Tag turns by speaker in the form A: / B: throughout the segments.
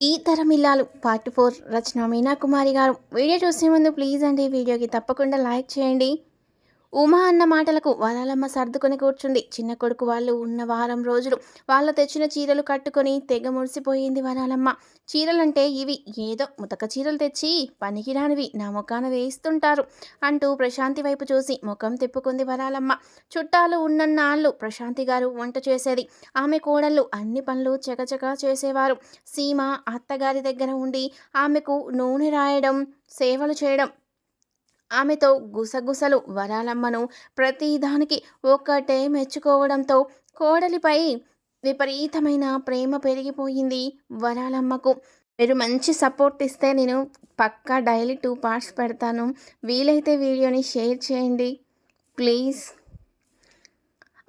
A: ఈ తరమిల్లాలు part four Rachana Meena Kumari garu. Video చూసే ముందు ప్లీజ్ అండి వీడియోకి తప్పకుండా లైక్ చేయండి. ఉమా అన్న మాటలకు వరాలమ్మ సర్దుకొని కూర్చుంది. చిన్న కొడుకు వాళ్ళు ఉన్న వారం రోజులు వాళ్ళు తెచ్చిన చీరలు కట్టుకొని తెగ మురిసిపోయింది వరాలమ్మ. చీరలంటే ఇవి ఏదో ముతక చీరలు తెచ్చి పనికిరానివి నా ముఖాన వేయిస్తుంటారు అంటూ ప్రశాంతి వైపు చూసి ముఖం తిప్పుకుంది వరాలమ్మ. చుట్టాలు ఉన్నన్నాళ్ళు ప్రశాంతి గారు వంట చేసేది. ఆమె కోడళ్ళు అన్ని పనులు చకచకా చేసేవారు. సీమ అత్తగారి దగ్గర ఉండి ఆమెకు నూనె రాయడం సేవలు చేయడం ఆమెతో గుసగుసలు వరాలమ్మను ప్రతిదానికి ఒక్కటే మెచ్చుకోవడంతో కోడలిపై విపరీతమైన ప్రేమ పెరిగిపోయింది వరాలమ్మకు. మీరు మంచి సపోర్ట్ ఇస్తే నేను పక్కా డైలీ టూ పార్ట్స్ పెడతాను. వీలైతే వీడియోని షేర్ చేయండి. ప్లీజ్.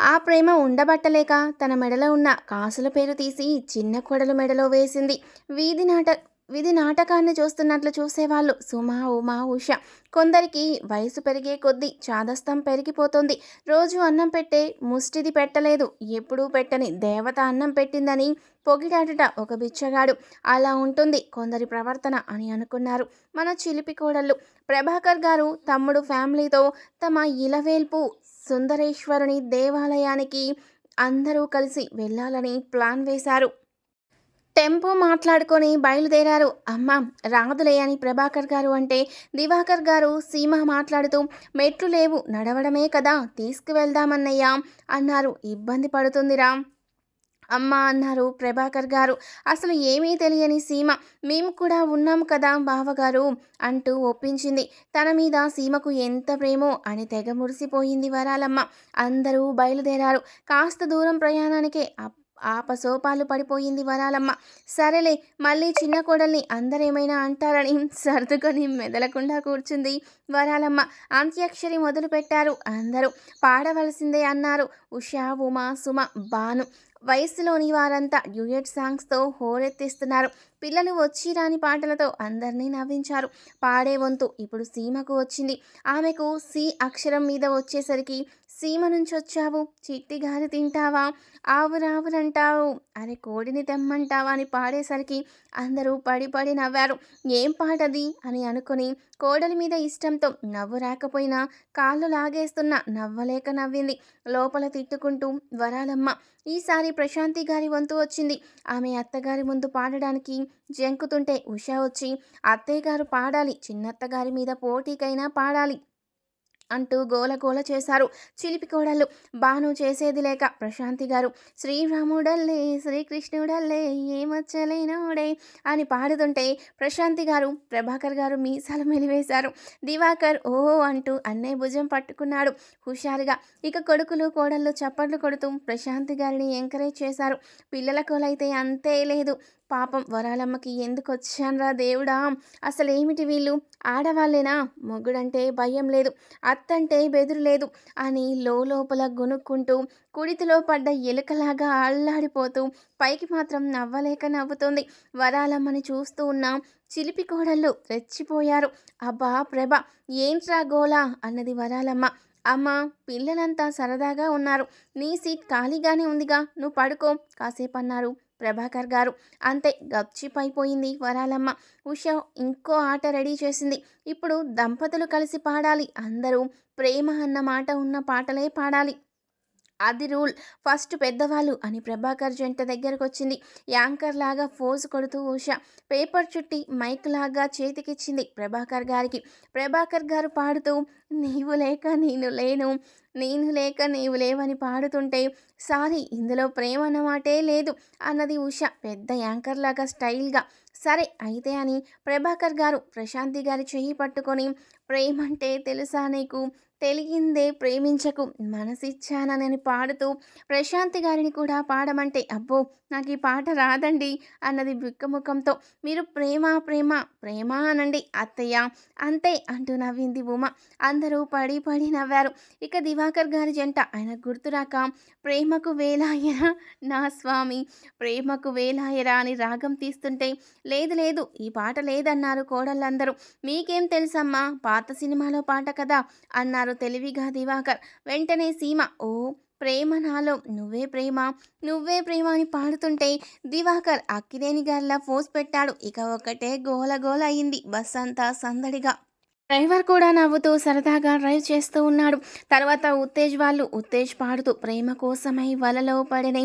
A: ఆ ప్రేమ ఉండబట్టలేక తన మెడలో ఉన్న కాసుల పేరు తీసి చిన్న కొడలు మెడలో వేసింది. వీధి నాట విధి నాటకాన్ని చూస్తున్నట్లు చూసేవాళ్ళు. సుమా ఉమా ఉష. కొందరికి వయసు పెరిగే కొద్దీ చాదస్తం పెరిగిపోతుంది. రోజు అన్నం పెట్టే ముష్టిది పెట్టలేదు. ఎప్పుడూ పెట్టని దేవత అన్నం పెట్టిందని పొగిడాడట ఒక బిచ్చగాడు. అలా ఉంటుంది కొందరి ప్రవర్తన అని అనుకున్నారు మన చిలిపి కోడళ్ళు. ప్రభాకర్ గారు తమ్ముడు ఫ్యామిలీతో తమ ఇలవేల్పు సుందరేశ్వరుని దేవాలయానికి అందరూ కలిసి వెళ్ళాలని ప్లాన్ వేశారు. టెంపో మాట్లాడుకొని బయలుదేరారు. అమ్మ రాదులే అని ప్రభాకర్ గారు అంటే దివాకర్ గారు సీమ మాట్లాడుతూ మెట్లు లేవు నడవడమే కదా తీసుకువెళ్దామన్నయ్యా అన్నారు. ఇబ్బంది పడుతుందిరా. అమ్మ అన్నారు ప్రభాకర్ గారు. అసలు ఏమీ తెలియని సీమ మేము కూడా ఉన్నాం కదా బావగారు అంటూ ఒప్పించింది. తన మీద సీమకు ఎంత ప్రేమో అని తెగ మురిసిపోయింది వరాలమ్మ. అందరూ బయలుదేరారు. కాస్త దూరం ప్రయాణానికే ఆపసోపాలు పడిపోయింది వరాలమ్మ. సరేలే మళ్ళీ చిన్న కోడల్ని అందరేమైనా అంటారని సర్దుకొని మెదలకుండా కూర్చుంది వరాలమ్మ. అంత్యక్షరి మొదలు పెట్టారు అందరూ. పాడవలసిందే అన్నారు ఉషా ఉమా సుమ బాను వయస్సులోని వారంతా డ్యూయట్ సాంగ్స్తో హోరెత్తిస్తున్నారు. పిల్లలు వచ్చి రాని పాటలతో అందరినీ నవ్వించారు. పాడే వంతు ఇప్పుడు సీమకు వచ్చింది. ఆమెకు సి అక్షరం మీద వచ్చేసరికి సీమ నుంచి వచ్చావు చిట్టి గారి తింటావా ఆవురావురంటావు అరే కోడిని తెమ్మంటావా అని పాడేసరికి అందరూ పడి పడి నవ్వారు. ఏం పాటది? అని అనుకుని కోడలి మీద ఇష్టంతో నవ్వు రాకపోయినా కాళ్ళు లాగేస్తున్న నవ్వలేక నవ్వింది. లోపల తిట్టుకుంటూ వరాలమ్మ ఈసారి ప్రశాంతి గారి వంతు వచ్చింది. ఆమె అత్తగారి ముందు పాడడానికి జంకుతుంటే ఉష వచ్చి అత్తయ్య గారు పాడాలి. చిన్నత్తగారి మీద పోటీకైనా పాడాలి. అంటూ గోల చేశారు. చిలిపి కోడళ్ళు. బాను చేసేది లేక ప్రశాంతి గారు శ్రీరాముడల్లే శ్రీకృష్ణుడల్లే ఏమచ్చలేనోడే అని పాడుతుంటే ప్రశాంతి గారు ప్రభాకర్ గారు మీసాలు మెలివేశారు. దివాకర్ ఓ అంటూ అన్నయ్య భుజం పట్టుకున్నాడు. హుషారుగా ఇక కొడుకులు కోడళ్ళు చప్పట్లు కొడుతూ ప్రశాంతి గారిని ఎంకరేజ్ చేశారు. పిల్లల కోలైతే అంతే లేదు. పాపం వరాలమ్మకి ఎందుకు వచ్చానరా దేవుడా? అసలేమిటి వీళ్ళు? ఆడవాళ్ళేనా? మొగుడంటే భయం లేదు. అత్తంటే బెదురు లేదు అని లోపల గునుక్కుంటూ కుడితిలో పడ్డ ఎలుకలాగా అల్లాడిపోతూ పైకి మాత్రం నవ్వలేక నవ్వుతుంది. వరాలమ్మని చూస్తూ ఉన్న చిలిపి కోడళ్ళు రెచ్చిపోయారు. అబ్బా ప్రభ ఏంట్రా గోలా? అన్నది వరాలమ్మ. అమ్మ పిల్లలంతా సరదాగా ఉన్నారు. నీ సీట్ ఖాళీగానే ఉందిగా. నువ్వు పడుకో. కాసేపు అన్నారు ప్రభాకర్ గారు. అంతే గప్చిపైపోయింది వరాలమ్మ. ఉష ఇంకో ఆట రెడీ చేసింది. ఇప్పుడు దంపతులు కలిసి పాడాలి. అందరూ ప్రేమ అన్న మాట ఉన్న పాటలే పాడాలి. అది రూల్. ఫస్ట్ పెద్దవాళ్ళు అని ప్రభాకర్ జంట దగ్గరకు వచ్చింది యాంకర్ లాగా ఫోజ్ కొడుతూ ఉష. పేపర్ చుట్టి మైక్ లాగా చేతికిచ్చింది ప్రభాకర్ గారికి. ప్రభాకర్ గారు పాడుతూ నీవు లేక నేను లేను. నేను లేక నీవు లేవని పాడుతుంటే సారీ ఇందులో ప్రేమ అన్నమాటే లేదు అన్నది ఉష పెద్ద యాంకర్ లాగా స్టైల్గా. సరే అయితే అని ప్రభాకర్ గారు ప్రశాంతి గారి చెయ్యి పట్టుకొని ప్రేమంటే తెలుసా నీకు? తెలిగిందే ప్రేమించకు. మనసిచ్చానని పాడుతూ ప్రశాంతి గారిని కూడా పాడమంటే అబ్బో నాకు ఈ పాట రాదండి అన్నది బిక్కముఖంతో. మీరు ప్రేమ ప్రేమ ప్రేమ అనండి. అత్తయ్య అంతే అంటూ నవ్వింది ఉమ. అందరూ పడి పడి నవ్వారు. ఇక దివాకర్ గారి జంట ఆయన గుర్తురాక ప్రేమకు వేలాయరా నా స్వామి ప్రేమకు వేలాయరా అని రాగం తీస్తుంటే లేదు లేదు ఈ పాట లేదన్నారు కోడళ్ళందరూ. మీకేం తెలుసమ్మా? పాత సినిమాలో పాట కదా? అన్నారు తెలివిగా దివాకర్. వెంటనే సీమ ఓ ప్రేమ నాలో నువ్వే ప్రేమ నువ్వే ప్రేమ అని పాడుతుంటే దివాకర్ అక్కినేని గారిలా ఫోర్స్ పెట్టాడు. ఇక ఒకటే గోల గోల అయింది బస్ అంతా సందడిగా. డ్రైవర్ కూడా నవ్వుతూ సరదాగా డ్రైవ్ చేస్తూ ఉన్నాడు. తర్వాత ఉత్తేజ్ వాళ్ళు ఉత్తేజ్ పాడుతూ ప్రేమ కోసమై వలలో పడిన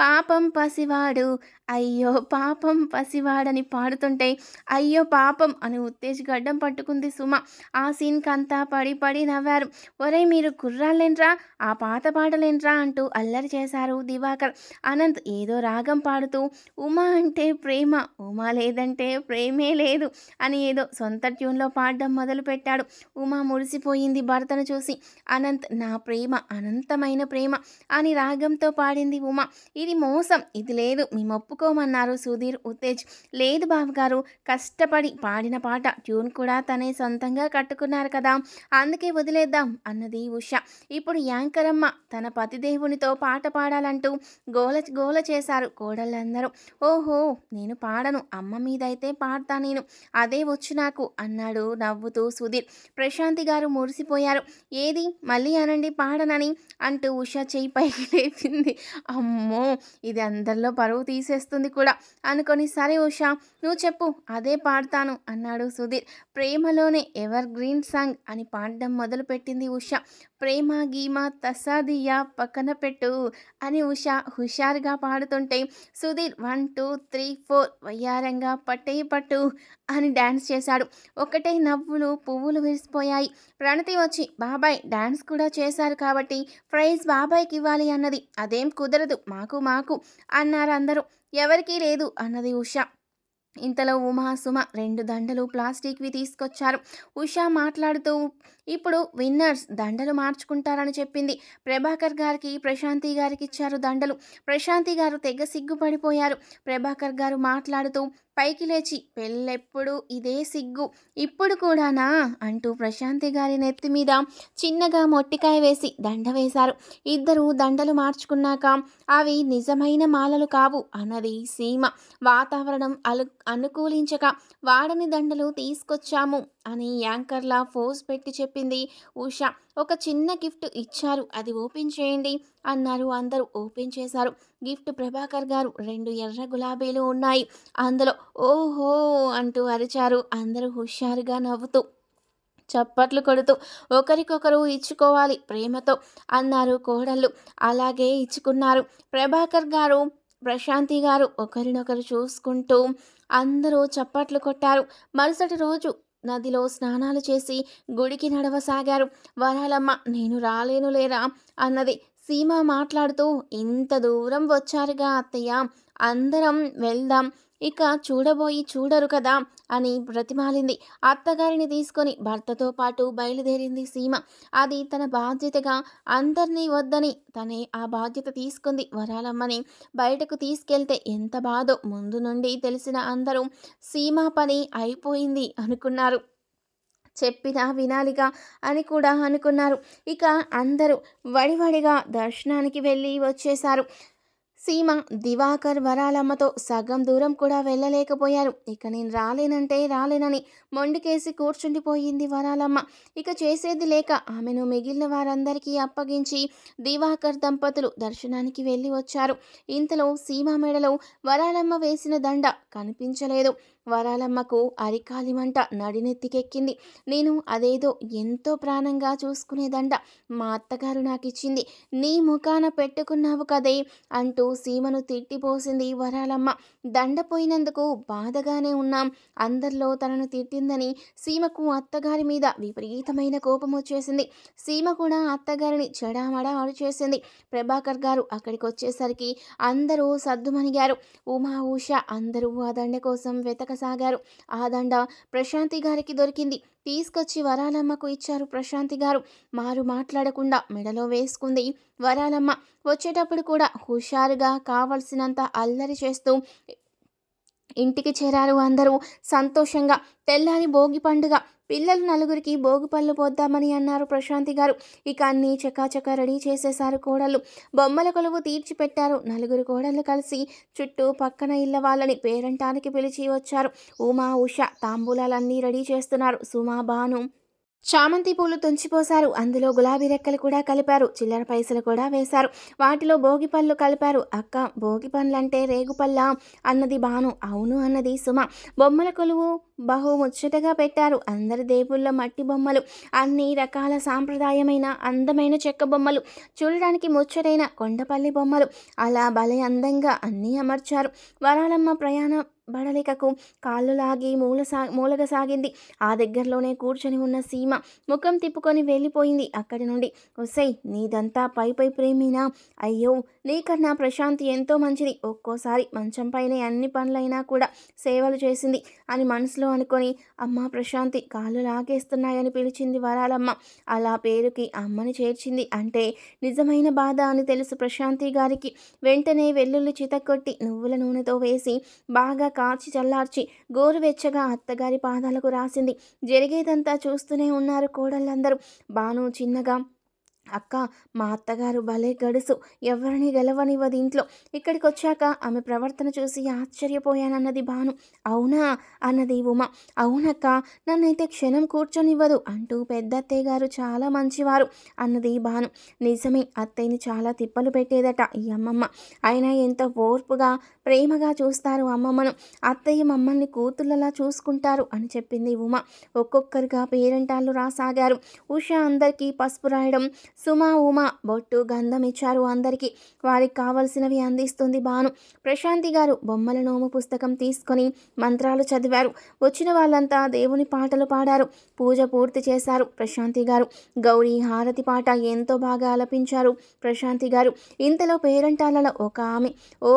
A: పాపం పసివాడు అయ్యో పాపం పసివాడని పాడుతుంటే అయ్యో పాపం అని ఉత్తేజ్ గడ్డం పట్టుకుంది సుమ. ఆ సీన్కి అంతా పడి పడి నవ్వారు. ఒరే మీరు కుర్రాళ్ళేంట్రా? ఆ పాత పాటలేంట్రా? అంటూ అల్లరి చేశారు దివాకర్. అనంత్ ఏదో రాగం పాడుతూ ఉమా అంటే ప్రేమ ఉమా లేదంటే ప్రేమే లేదు అని ఏదో సొంత ట్యూన్లో పాడడం మొదలుపెట్టాడు. ఉమా మురిసిపోయింది భర్తను చూసి. అనంత్ నా ప్రేమ అనంతమైన ప్రేమ అని రాగంతో పాడింది ఉమా. ఇది మోసం ఇది లేదు మేము ఒప్పుకోమన్నారు సుధీర్ ఉత్తేజ్. లేదు బావగారు కష్టపడి పాడిన పాట ట్యూన్ కూడా తనే సొంతంగా కట్టుకున్నారు కదా అందుకే వదిలేద్దాం అన్నది ఉష. ఇప్పుడు యాంకరమ్మ తన పతిదేవునితో పాట పాడాలంటూ గోల గోల చేశారు కోడళ్ళందరూ. ఓహో నేను పాడను అమ్మ మీదైతే పాడతా నేను అదే వచ్చు నాకు అన్నాడు నవ్వుతూ సుధీర్. ప్రశాంతి గారు మురిసిపోయారు. ఏది? మళ్ళీ అనండి పాడనని అంటూ ఉష చెయ్యి పైకి లేపింది. అమ్మో ఇది అందరిలో పరువు తీసేస్తుంది. కూడా. అనుకొని సరే ఉషా నువ్వు చెప్పు అదే పాడతాను అన్నాడు సుధీర్. ప్రేమలోనే ఎవర్ గ్రీన్ సాంగ్ అని పాడడం మొదలుపెట్టింది ఉష. ప్రేమ గీమ తసాదియా పక్కన పెట్టు అని ఉష హుషారుగా పాడుతుంటే Sudheer one two three four వయ్యారంగా పట్టే పట్టు అని డ్యాన్స్ చేశాడు. ఒకటే నవ్వులు పువ్వులు విరిసిపోయాయి. ప్రణతి వచ్చి బాబాయ్ డ్యాన్స్ కూడా చేశారు కాబట్టి ప్రైజ్ బాబాయ్కి ఇవ్వాలి అన్నది. అదేం కుదరదు మాకు మాకు అన్నారు అందరూ. ఎవరికీ లేదు అన్నది ఉష. ఇంతలో ఉమా సుమ రెండు దండలు ప్లాస్టిక్వి తీసుకొచ్చారు. ఉషా మాట్లాడుతూ ఇప్పుడు విన్నర్స్ దండలు మార్చుకుంటారని చెప్పింది. ప్రభాకర్ గారికి ప్రశాంతి గారికి ఇచ్చారు దండలు. ప్రశాంతి గారు తెగ సిగ్గుపడిపోయారు. ప్రభాకర్ గారు మాట్లాడుతూ పైకి లేచి పెళ్ళెప్పుడు ఇదే సిగ్గు. ఇప్పుడు కూడానా? అంటూ ప్రశాంతి గారి నెత్తి మీద చిన్నగా మొట్టికాయ వేసి దండ వేశారు. ఇద్దరు దండలు మార్చుకున్నాక అవి నిజమైన మాలలు కావు అన్నది సీమ. వాతావరణం అలు అనుకూలించక వాడని దండలు తీసుకొచ్చాము అని యాంకర్లా ఫోజ్ పెట్టి చెప్పింది ఉష. ఒక చిన్న గిఫ్ట్ ఇచ్చారు. అది ఓపెన్ చేయండి. అన్నారు. అందరూ ఓపెన్ చేశారు. గిఫ్ట్ ప్రభాకర్ గారు రెండు ఎర్ర గులాబీలు ఉన్నాయి. అందులో ఓహో అంటూ అరిచారు. అందరూ హుషారుగా నవ్వుతూ చప్పట్లు కొడుతూ ఒకరికొకరు ఇచ్చుకోవాలి ప్రేమతో అన్నారు కోడళ్ళు. అలాగే ఇచ్చుకున్నారు. ప్రభాకర్ గారు ప్రశాంతి గారు ఒకరినొకరు చూసుకుంటూ అందరూ చప్పట్లు కొట్టారు. మరుసటి రోజు నదిలో స్నానాలు చేసి గుడికి నడవసాగారు. వరాలమ్మ నేను రాలేను లేరా? అన్నది. సీమ మాట్లాడుతూ ఇంత దూరం వచ్చారుగా అత్తయ్య అందరం వెళ్దాం. ఇక చూడబోయి చూడరు కదా అని బ్రతిమాలింది. అత్తగారిని తీసుకొని భర్తతో పాటు బయలుదేరింది సీమ. అది తన బాధ్యతగా అందరినీ వద్దని తనే ఆ బాధ్యత తీసుకుంది వరాలమ్మని. బయటకు తీసుకెళ్తే ఎంత బాధో ముందు నుండి తెలిసిన అందరూ సీమ పని అయిపోయింది అనుకున్నారు. చెప్పినా వినాలిగా అని కూడా అనుకున్నారు. ఇక అందరూ వడివడిగా దర్శనానికి వెళ్ళి వచ్చేశారు. సీమ దివాకర్ వరాలమ్మతో సగం దూరం కూడా వెళ్ళలేకపోయారు. ఇక నేను రాలేనంటే రాలేనని మొండికేసి కూర్చుండిపోయింది వరాలమ్మ. ఇక చేసేది లేక ఆమెను మిగిలిన వారందరికీ అప్పగించి దివాకర్ దంపతులు దర్శనానికి వెళ్ళి వచ్చారు. ఇంతలో సీమ మెడలో వరాలమ్మ వేసిన దండ కనిపించలేదు. వరాలమ్మకు అరికాలిమంట నడినెత్తికెక్కింది. నేను అదేదో ఎంతో ప్రాణంగా చూసుకునేదండ మా అత్తగారు నాకిచ్చింది. నీ ముఖాన పెట్టుకున్నావు కదే అంటూ సీమను తిట్టిపోసింది వరాలమ్మ. దండ పోయినందుకు బాధగానే ఉన్నాం. అందరిలో తనను తిట్టి తిట్టిందని సీమకు అత్తగారి మీద విపరీతమైన కోపం వచ్చేసింది. సీమ కూడా అత్తగారిని చెడామడా చేసింది. ప్రభాకర్ గారు అక్కడికి వచ్చేసరికి అందరూ సద్దుమణిగారు ఉమా ఉష అందరూ ఆ దండ కోసం వెతకసాగారు. ఆ దండ ప్రశాంతి గారికి దొరికింది. తీసుకొచ్చి వరాలమ్మకు ఇచ్చారు ప్రశాంతి గారు. మారు మాట్లాడకుండా మెడలో వేసుకుంది వరాలమ్మ. వచ్చేటప్పుడు కూడా హుషారుగా కావలసినంత అల్లరి చేస్తూ ఇంటికి చేరారు అందరూ. సంతోషంగా తెల్లారి భోగి పండుగ పిల్లలు నలుగురికి భోగి పళ్ళు పోద్దామని అన్నారు ప్రశాంతి గారు. ఇక అన్నీ చకాచక రెడీ చేసేశారు కోడళ్ళు. బొమ్మల కొలువు తీర్చిపెట్టారు. నలుగురు కోడళ్ళు కలిసి చుట్టూ పక్కన ఇళ్ళ వాళ్ళని పేరంటానికి పిలిచి వచ్చారు. ఉమా ఉష తాంబూలాలన్నీ రెడీ చేస్తున్నారు. సుమా భాను చామంతి పూలు తుంచిపోశారు. అందులో గులాబీ రెక్కలు కూడా కలిపారు. చిల్లర పైసలు కూడా వేశారు. వాటిలో భోగి పళ్ళు కలిపారు. అక్క భోగి పండ్లంటే రేగుపల్ల అన్నది బాను అవును అన్నది సుమ. బొమ్మల కొలువు బహు ముచ్చటగా పెట్టారు. అందరి దేవుళ్ళ మట్టి బొమ్మలు. అన్ని రకాల సాంప్రదాయమైన అందమైన చెక్క బొమ్మలు. చూడడానికి ముచ్చటైన కొండపల్లి బొమ్మలు. అలా భలే అందంగా అన్నీ అమర్చారు. వరాలమ్మ ప్రయాణ బడలికకు కాళ్ళు లాగి మూల సా మూలగ సాగింది. ఆ దగ్గరలోనే కూర్చొని ఉన్న సీమ ముఖం తిప్పుకొని వెళ్ళిపోయింది. అక్కడి నుండి ఒసై నీదంతా పై పై ప్రేమినా? అయ్యో నీకన్నా ప్రశాంతి ఎంతో మంచిది. ఒక్కోసారి మంచంపైనే అన్ని పనులైనా కూడా సేవలు చేసింది అని మనసులో అనుకొని అమ్మ ప్రశాంతి కాళ్ళు లాగేస్తున్నాయని పిలిచింది వరాలమ్మ. అలా పేరుకి అమ్మని చేర్చింది అంటే నిజమైన బాధ అని తెలుసు ప్రశాంతి గారికి. వెంటనే వెల్లుల్లి చితకొట్టి నువ్వుల నూనెతో వేసి బాగా కాచి చల్లార్చి గోరువెచ్చగా అత్తగారి పాదాలకు రాసింది. జరిగేదంతా చూస్తూనే ఉన్నారు కోడళ్ళందరూ. బాను చిన్నగా అక్క మా అత్తగారు భలే గడుసు. ఎవరిని గెలవనివ్వదు ఇంట్లో. ఇక్కడికి వచ్చాక ఆమె ప్రవర్తన చూసి ఆశ్చర్యపోయానన్నది భాను. అవునా? అన్నది ఉమ. అవునక్క నన్నైతే క్షణం కూర్చొనివ్వదు అంటూ పెద్ద అత్తయ్యగారు చాలా మంచివారు అన్నది భాను. నిజమే అత్తయ్యని చాలా తిప్పలు పెట్టేదట ఈ అమ్మమ్మ. అయినా ఎంత ఓర్పుగా ప్రేమగా చూస్తారు అమ్మమ్మను. అత్తయ్య మమ్మల్ని కూతుళ్ళలా చూసుకుంటారు అని చెప్పింది ఉమ. ఒక్కొక్కరుగా పేరెంటాళ్ళు రాసాగారు. ఉష అందరికీ పసుపు రాయడం సుమా ఉమా బొట్టు గంధం ఇచ్చారు అందరికీ. వారికి కావలసినవి అందిస్తుంది బాను ప్రశాంతి గారు బొమ్మల నోము పుస్తకం తీసుకొని మంత్రాలు చదివారు. వచ్చిన వాళ్ళంతా దేవుని పాటలు పాడారు. పూజ పూర్తి చేశారు ప్రశాంతి గారు. గౌరీ హారతి పాట ఎంతో బాగా ఆలపించారు ప్రశాంతి గారు. ఇంతలో పేరంటాలలో ఒక ఆమె ఓ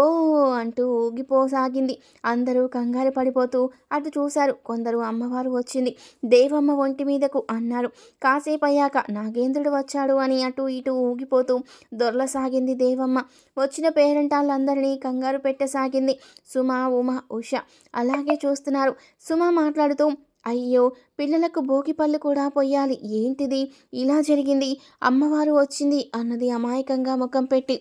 A: అంటూ ఊగిపోసాగింది. అందరూ కంగారు పడిపోతూ అటు చూశారు. కొందరు అమ్మవారు వచ్చింది. దేవమ్మ ఒంటి మీదకు అన్నారు. కాసేపు అయ్యాక నాగేంద్రుడు వచ్చాడు అని అటు ఇటు ఊగిపోతూ దొరలసాగింది దేవమ్మ. వచ్చిన పేరెంటాళ్ళందరినీ కంగారు పెట్టసాగింది సుమ ఉమ ఉష. అలాగే చూస్తున్నారు. సుమ మాట్లాడుతూ అయ్యో పిల్లలకు భోగి పళ్ళు కూడా పొయ్యాలి. ఏంటిది? ఇలా జరిగింది. అమ్మవారు వచ్చింది అన్నది అమాయకంగా ముఖం పెట్టి.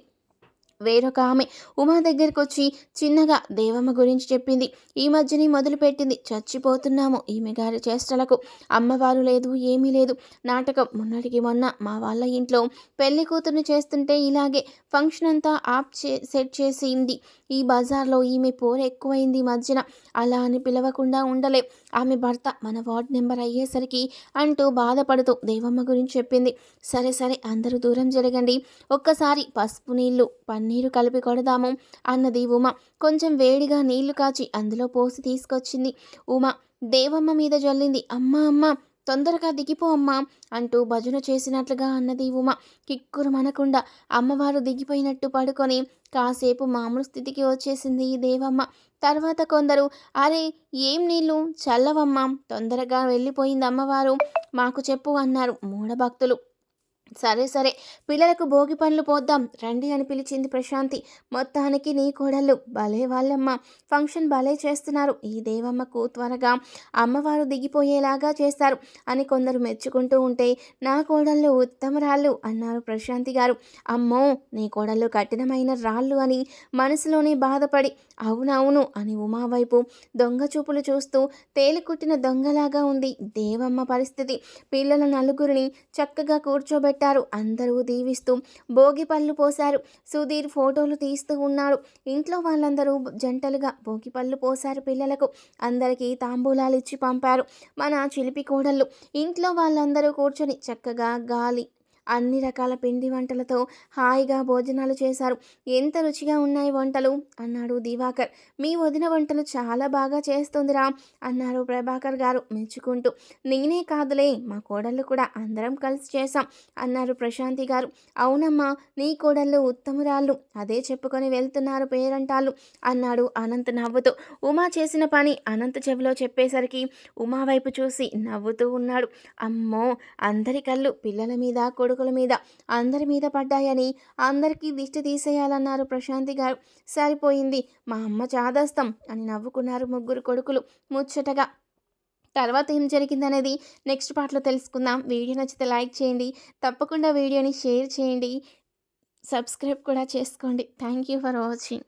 A: వేరొక ఆమె ఉమా దగ్గరికి వచ్చి చిన్నగా దేవమ్మ గురించి చెప్పింది. ఈ మధ్యని మొదలుపెట్టింది. చచ్చిపోతున్నాము. ఈమె గారి చేష్టలకు అమ్మవారు లేదు ఏమీ లేదు. నాటకం మొన్నటికి మొన్న మా వాళ్ళ ఇంట్లో పెళ్ళి కూతుర్ని చేస్తుంటే ఇలాగే ఫంక్షన్ అంతా ఆప్ చే సెట్ చేసింది. ఈ బజార్లో ఈమె పోరు ఎక్కువైంది మధ్యన. అలా అని పిలవకుండా ఉండలే. ఆమె భర్త మన వార్డ్ నెంబర్ అయ్యేసరికి అంటూ బాధపడుతూ దేవమ్మ గురించి చెప్పింది. సరే సరే అందరూ దూరం జరగండి. ఒక్కసారి పసుపు నీళ్ళు పన్నీరు కలిపి కొడదాము అన్నది ఉమ. కొంచెం వేడిగా నీళ్ళు కాచి అందులో పోసి తీసుకొచ్చింది. ఉమ దేవమ్మ మీద జల్లింది. అమ్మ అమ్మ తొందరగా దిగిపో అమ్మా అంటూ భజన చేసినట్లుగా అన్నది ఉమ. కిక్కురు మనకుండా. అమ్మవారు దిగిపోయినట్టు పడుకొని కాసేపు మామూలు స్థితికి వచ్చేసింది ఈ దేవమ్మ. తర్వాత కొందరు అరే ఏం నీళ్ళు చల్లవమ్మా. తొందరగా వెళ్ళిపోయింది అమ్మవారు. మాకు చెప్పు అన్నారు మూఢభక్తులు. సరే సరే. పిల్లలకు భోగి పనులు పోద్దాం. రండి అని పిలిచింది ప్రశాంతి. మొత్తానికి నీ కోడళ్ళు భలే వాళ్ళమ్మ. ఫంక్షన్ భలే చేస్తున్నారు. ఈ దేవమ్మకు త్వరగా అమ్మవారు దిగిపోయేలాగా చేస్తారు అని కొందరు మెచ్చుకుంటూ ఉంటే నా కోడళ్ళు ఉత్తమరాళ్ళు అన్నారు ప్రశాంతి గారు. అమ్మో నీ కోడళ్ళు కఠినమైన రాళ్ళు అని మనసులోనే బాధపడి అవునవును అని ఉమా వైపు దొంగ చూపులు చూస్తూ తేలికుట్టిన దొంగలాగా ఉంది దేవమ్మ పరిస్థితి. పిల్లల నలుగురిని చక్కగా కూర్చోబెట్టి పెట్టారు అందరూ దీవిస్తూ భోగి పళ్ళు పోశారు. సుధీర్ ఫోటోలు తీస్తూ ఉన్నాడు. ఇంట్లో వాళ్ళందరూ జంటలుగా భోగి పళ్ళు పోశారు పిల్లలకు. అందరికీ తాంబూలాలు ఇచ్చి పంపారు. మన చిలిపి కోడళ్ళు. ఇంట్లో వాళ్ళందరూ కూర్చొని చక్కగా గాలి అన్ని రకాల పిండి వంటలతో హాయిగా భోజనాలు చేశారు. ఎంత రుచిగా ఉన్నాయి వంటలు? అన్నాడు దివాకర్. మీ వదిన వంటలు చాలా బాగా చేస్తుందిరా అన్నారు ప్రభాకర్ గారు మెచ్చుకుంటూ. నేనే కాదులే మా కోడళ్ళు కూడా అందరం కలిసి చేశాం అన్నారు ప్రశాంతి గారు. అవునమ్మా నీ కోడళ్ళు ఉత్తమురాళ్ళు అదే చెప్పుకొని వెళ్తున్నారు పేరంటాళ్ళు అన్నాడు అనంత్ నవ్వుతూ. ఉమా చేసిన పని అనంత్ చెవిలో చెప్పేసరికి ఉమా వైపు చూసి నవ్వుతూ ఉన్నాడు. అమ్మో అందరి కళ్ళు పిల్లల మీద కొడుకు కొడుకుల మీద అందరి మీద పడ్డాయని అందరికీ దిష్టి తీసేయాలన్నారు ప్రశాంతి గారు. సరిపోయింది. మా అమ్మ చాదస్తం అని నవ్వుకున్నారు ముగ్గురు కొడుకులు. ముచ్చటగా తర్వాత ఏం జరిగిందనేది నెక్స్ట్ పార్ట్లో తెలుసుకుందాం. వీడియో నచ్చితే లైక్ చేయండి. తప్పకుండా వీడియోని షేర్ చేయండి. సబ్స్క్రైబ్ కూడా చేసుకోండి. Thank you for watching.